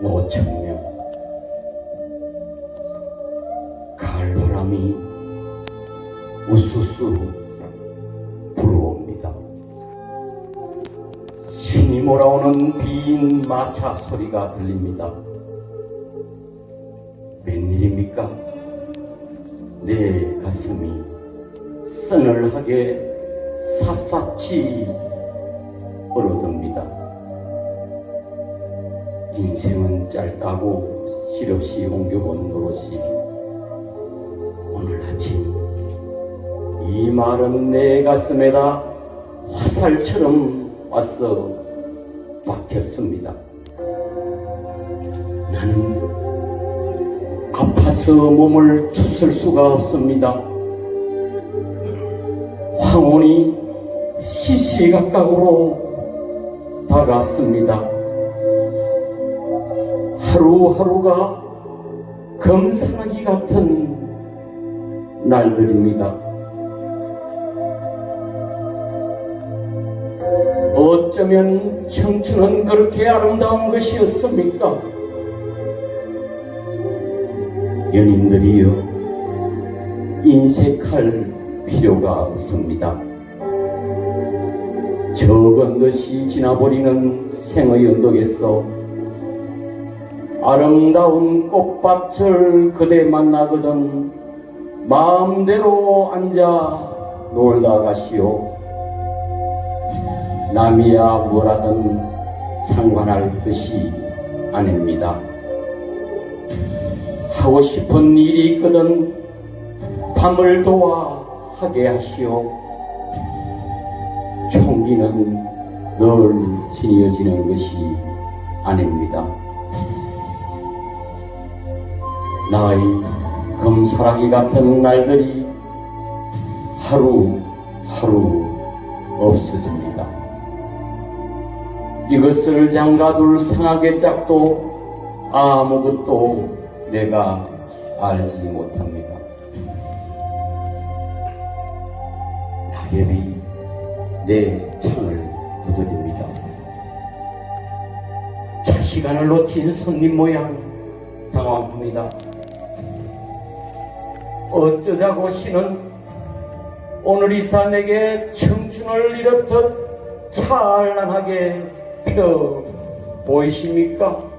노천명 가을바람이 우수수 불어옵니다. 신이 몰아오는 빈 마차 소리가 들립니다. 웬일입니까? 내 가슴이 서늘하게 샅샅이 얼어듭니다. 인생은 짧다고 실없이 옮겨본 노릇이 오늘 아침 이 말은 내 가슴에다 화살처럼 와서 박혔습니다. 나는 아파서 몸을 추슬 수가 없습니다. 황혼이 시시각각으로 다가왔습니다. 하루하루가 검사하기 같은 날들입니다. 어쩌면 청춘은 그렇게 아름다운 것이었습니까? 연인들이여 인색할 필요가 없습니다. 적은 것이 지나버리는 생의 언덕에서 아름다운 꽃밭을 그대 만나거든 마음대로 앉아 놀다 가시오. 남이야 뭐라든 상관할 것이 아닙니다. 하고 싶은 일이 있거든 밤을 도와 하게 하시오. 총기는 늘 지니어지는 것이 아닙니다. 나의 금사라기 같은 날들이 하루하루 없어집니다. 이것을 장가둘 상하게 짝도 아무것도 내가 알지 못합니다. 낙엽이 내 창을 두드립니다. 차 시간을 놓친 손님 모양 당황합니다. 어쩌자고 신은 오늘 이사 내게 청춘을 이렇듯 찬란하게 펴 보이십니까?